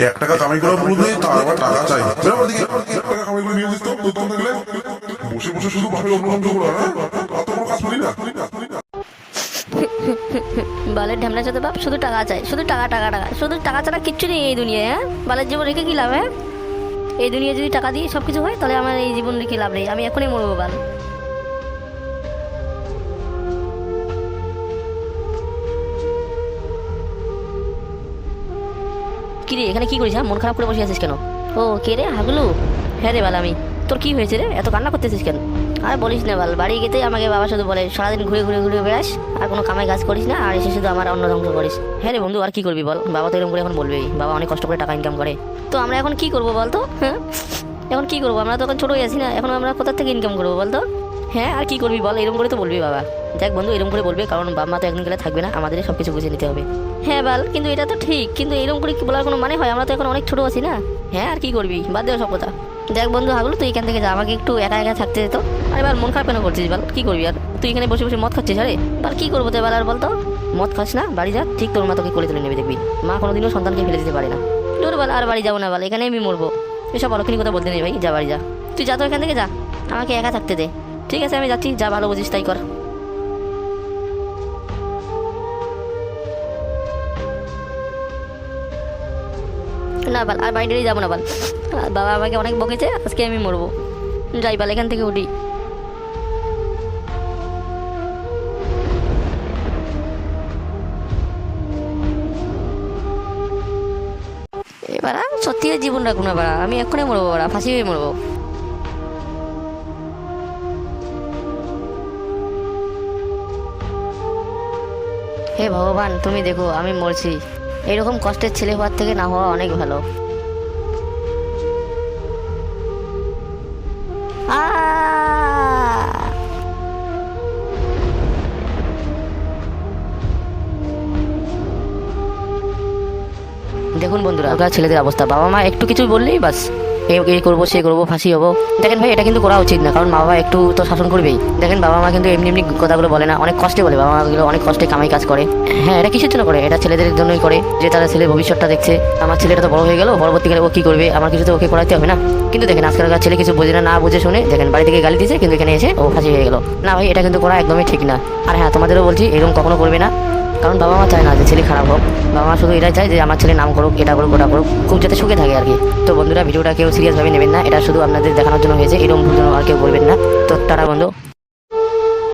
এক টাকা কামাই করা তার আবার টাকা চাই। বেরো দিকে এক টাকা কামাই করে নিয়ে যেত থাকলে বসে বসে শুধু অনুভব করা হ্যাঁ? আর তো কোনো কাজ করি না। বালের ঢ্যামনা চাতে বাপ শুধু টাকা চাই শুধু টাকা টাকা টাকা। শুধু টাকা ছাড়া কিচ্ছু নেই এই দুনিয়ায় হ্যাঁ? বালের জীবন রেখে কি লাভ হ্যাঁ? এই দুনিয়া যদি টাকা দিয়ে সব কিছু হয় তাহলে আমার এই জীবন রেখে লাভ নেই। আমি এখনই মরবো বাল। কি রে এখানে কি করিস হ্যাঁ? মন খারাপ করে বসে আছিস কেন? ও, কে রে? হাগলু? হ্যাঁ রে বাল আমি তোর কি হয়েছে রে? এত কান্না করতেছিস কেন? আর বলিস না বাল, বাড়ি গেতে আমাকে বাবা শুধু বলে, সারাদিন ঘুরে ঘুরে ঘুরে বেড়াস, আর কোনো কামাই কাজ করিস না, আর এসে শুধু আমার অন্য ধ্বংস করিস। হ্যাঁ রে বন্ধু, আর কি করবি বল? বাবা তো এরকম করে এখন বলবেই, বাবা অনেক কষ্ট করে টাকা ইনকাম করে। তো আমরা এখন কি করব বলতো? হ্যাঁ? এখন কি করব? আমরা তো এখন ছোটোই আছি না, এখন আমরা কোথা থেকে ইনকাম করব বল তো হ্যাঁ আর কি করবি বল? এরকম করে তো বলবি বাবা। দেখ বন্ধু এরকম করে বলবে কারণ বাবা মা তো একদিন গেলে থাকবে না আমাদের সব কিছু বুঝে নিতে হবে। হ্যাঁ বল কিন্তু এটা তো ঠিক কিন্তু এরকম করে কি বলার কোনো মানে হয়? আমরা তো এখন অনেক ছোট আছি না? হ্যাঁ আর কি করবি? বাদ দেওয়া সব কথা। দেখ বন্ধু হাগলো তুই এখান থেকে যা আমাকে একটু একা একা থাকতে যেত আরে বল মন খারাপ কেন করছিস বল? কি করবি আর? তুই এখানে বসে বসে মদ খাচ্ছিস আরে? বল কি করব তো এবার আর বলতো? মদ খাস না বাড়ি যা ঠিক তোর মা তোকে করে তুলে নেবে দেখবি। মা কোনোদিনও সন্তানকে ফেলে দিতে পারে না। তোর বল আর বাড়ি যাব না বল এখানে আমি মরবো। এসব অলক্ষণী কথা বলতে নেই ভাই যা বাড়ি যা। তুই যা তো এখান থেকে যা আমাকে একা থাকতে দে। ঠিক আছে, আমি যাচ্ছি, যা ভালো বুঝিস তাই কর। না বাল, আর বাইরে যাব না বাল। বাবা আমাকে অনেক বকেছে, আজকে আমি মরবো। যাই বাল, এখান থেকে উঠি। এবার সত্যি জীবন রাখুন বাড়া, আমি এক্ষুনি মরবো বাড়া, ফাঁসি হয়ে মরবো। হে ভগবান, তুমি দেখো, আমি মরছি। এরকম কষ্টের ছেলে হওয়ার থেকে না হওয়া অনেক ভালো। দেখুন বন্ধুরা ছেলেদের অবস্থা। বাবা মা একটু কিছু বললেই বাস। এই করব সে করব, ফাঁসি হব। দেখেন ভাই, এটা কিন্তু করা উচিত না, কারণ বাবা একটু তো শাসন করবেই। দেখেন বাবা মা কিন্তু এমনি এমনি কথাগুলো বলে না, অনেক কষ্টে বলে, বাবা মাগুলো অনেক কষ্টে কামাই কাজ করে। হ্যাঁ এটা কিসের জন্য করে? এটা ছেলেদের জন্যই করে, যে তারা ছেলে ভবিষ্যৎটা দেখছে। আমার ছেলেটা তো বড় হয়ে গেল পরবর্তীকালে ও কি করবে? আমার কিছু তো ওকে করাতে হবে না। কিন্তু দেখেন, আজকালকার ছেলে কিছু বোঝে না না বুঝে শুনে, দেখেন বাড়ি থেকে গালি দিয়েছে, কিন্তু এখানে এসে ও ফাঁসি হয়ে গেল। না ভাই, এটা কিন্তু করা একদমই ঠিক না। আর হ্যাঁ তোমাদেরও বলছি, এরকম কখনো করবে না। কারণ বাবা মা চায় না যে ছেলে খারাপ হোক। বাবা মা শুধু এটাই চায় যে আমার ছেলে নাম করুক, এটা করুক, ওটা করুক। খুব যাতে সুখে থাকে আর কি। তো বন্ধুরা, ভিডিওটা কেউ সিরিয়াসভাবে নেবেন না। এটা শুধু আপনাদের দেখানোর জন্য হয়েছে। এরকম ভুল আর কেউ করবেন না। তো তারা বন্ধু।